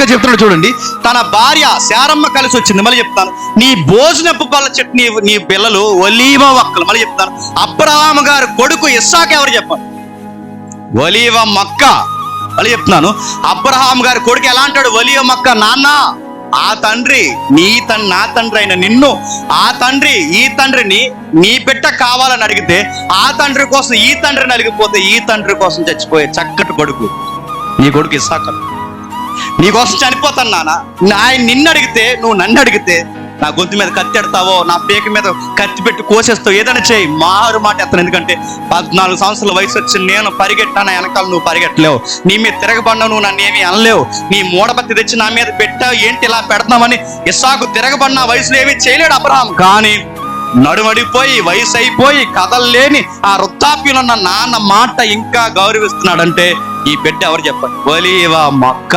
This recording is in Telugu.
గా చెప్తున్నాడు చూడండి. తన భార్య శారమ్మ కలిసి వచ్చింది. మళ్ళీ చెప్తాను. నీ భోజనపు పళ్ళ చట్నీ నీ పిల్లలు ఒలీవ ఒక్కలు మళ్ళీ చెప్తాను. అబ్రహాము గారు కొడుకు ఇస్సాక్ ఎవరు చెప్పాను ఒలీవ మొక్క. మళ్ళీ చెప్తున్నాను. అబ్రహాం గారి కొడుకు ఎలా అంటాడు? ఒలీవ మొక్క నాన్న ఆ తండ్రి నీ తన్ నా తండ్రి అయిన నిన్ను ఆ తండ్రి ఈ తండ్రిని నీ బిడ్డ కావాలని అడిగితే ఆ తండ్రి కోసం ఈ తండ్రిని అడిగిపోతే ఈ తండ్రి కోసం చచ్చిపోయే చక్కటి కొడుకు. నీ కొడుకు ఇస్సాకలు నీకోసం చనిపోతాను నాన్న ఆయన నిన్ను అడిగితే నువ్వు నన్ను అడిగితే నా గొంతు మీద కత్తి ఎడతావో నా పేక మీద కత్తి పెట్టి కోసేస్తావు ఏదైనా చేయి. మారు మాట ఎత్తాను. ఎందుకంటే పద్నాలుగు సంవత్సరాల వయసు వచ్చి నేను పరిగెట్టాను వెనకాల నువ్వు పరిగెట్టలేవు. నీ మీద తిరగబడ్డ నువ్వు నన్ను ఏమీ అనలేవు. నీ మూడబత్తి తెచ్చి నా మీద పెట్టావు ఏంటి ఇలా పెడతామని ఇస్సాకు తిరగబడిన వయసులో ఏమీ చేయలేడు అబ్రహాం కానీ నడుమడిపోయి వయసు అయిపోయి కదల్లేని ఆ వృద్ధాప్యంలో ఉన్న నాన్న మాట ఇంకా గౌరవిస్తున్నాడంటే ఈ బిడ్డ ఎవరు చెప్పండి ఒలీవా మొక్క.